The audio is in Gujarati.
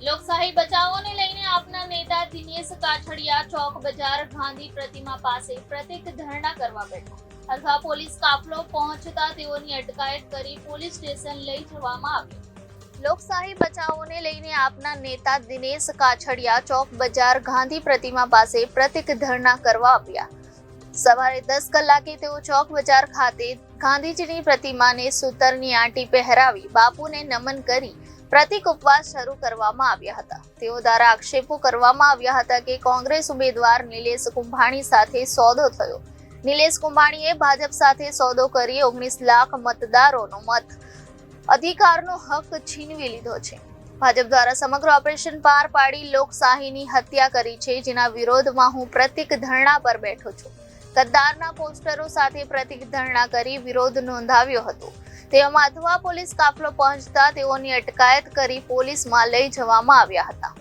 લોકશાહી બચાવોને લઈને આપના નેતા દિનેશ કાછડિયા ચોક બજાર ગાંધી પ્રતિમા પાસે પ્રતિક ધરણા કરવા બેઠા. અથવા પોલીસ કાફલો પહોંચતા તેઓની અટકાયત કરી પોલીસ સ્ટેશન લઈ જવામાં આવ્યો. લોકશાહી બચાવોને લઈને આપના નેતા દિનેશ કાછડિયા ચોક બજાર ગાંધી પ્રતિમા પાસે પ્રતિક ધરણા કરવા આવ્યા. સવારે દસ કલાકે તેઓ ચોક બજાર ખાતે ગાંધીજીની પ્રતિમાને સૂતરની આંટી પહેરાવી બાપુને નમન કરી પ્રતિક ઉપવાસ શરૂ કરવામાં આવ્યા હતા. તેઓ દ્વારા આક્ષેપો કરવામાં આવ્યા હતા કે કોંગ્રેસ ઉમેદવાર નિલેશ કુંભાણી સાથે સોદો થયો. નિલેશ કુંભાણીએ ભાજપ સાથે સોદો કરી ઓગણીસ લાખ મતદારોનો મત, અધિકારનો હક છીનવી લીધો છે. ભાજપ દ્વારા સમગ્ર ઓપરેશન પાર પાડી લોકશાહીની હત્યા કરી છે, જેના વિરોધમાં હું પ્રતિક ધરણા પર બેઠો છું. ગદ્દારના પોસ્ટરો સાથે પ્રતિક ધરણા કરી વિરોધ નોંધાવ્યો હતો. તેમાં અથવા પોલીસ કાફલો પહોંચતા તેઓની અટકાયત કરી પોલીસમાં લઈ જવામાં આવ્યા હતા.